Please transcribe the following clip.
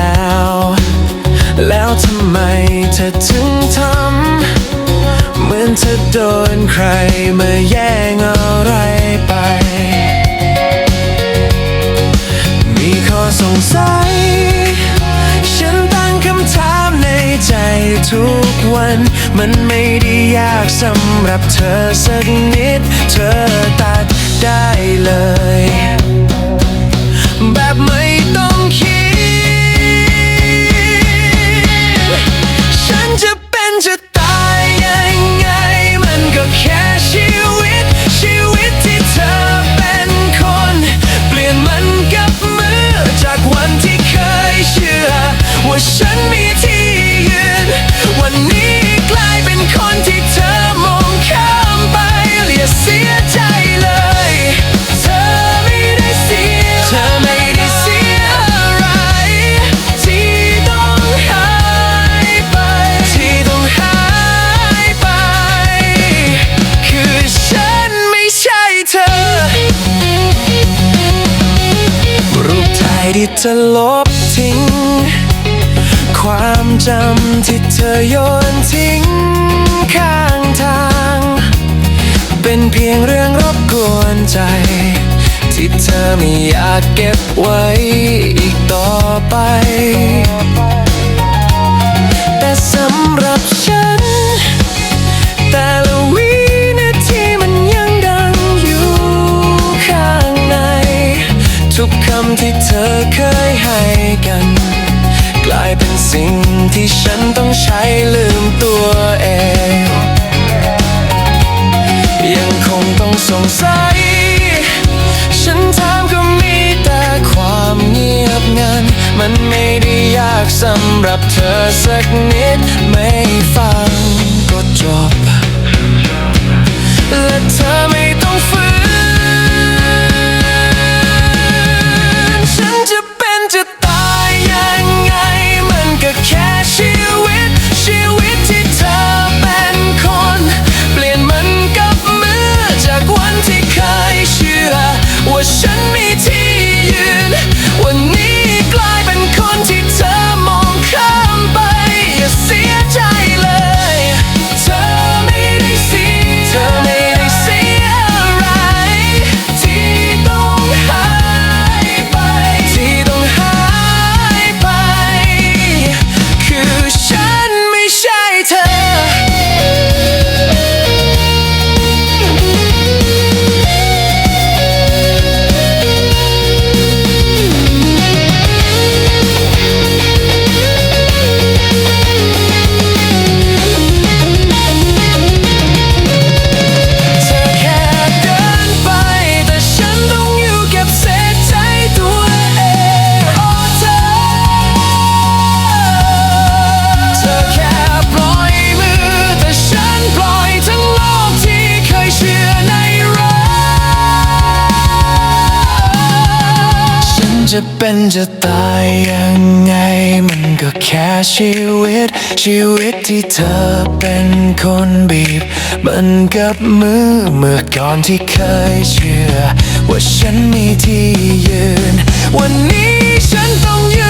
แล้ว แล้วทำไมเธอถึงทำ เหมือนเธอโดนใครมาแย่งอะไรไป มีข้อสงสัย ฉันตั้งคำถามในใจทุกวัน มันไม่ได้ยากสำหรับเธอสักนิด เธอตัดได้เลย แบบไม่ ที่เธอลบทิ้ง ความจำที่เธอโยนทิ้งข้างทาง เป็นเพียงเรื่องรบกวนใจ ที่เธอไม่อยากเก็บไว้อีกต่อไป สิ่งที่ฉันต้องใช้ลืมตัวเอง ยังคงต้องสงสัย ฉันถามก็มีแต่ความเงียบงัน มันไม่ได้ยากสำหรับเธอสักนิด จะเป็นจะตายยังไง มันก็แค่ชีวิต ชีวิตที่เธอเป็นคนบีบ มันกับมือเมื่อก่อนที่เคยเชื่อ ว่าฉันมีที่ยืน วันนี้ฉันต้องยืน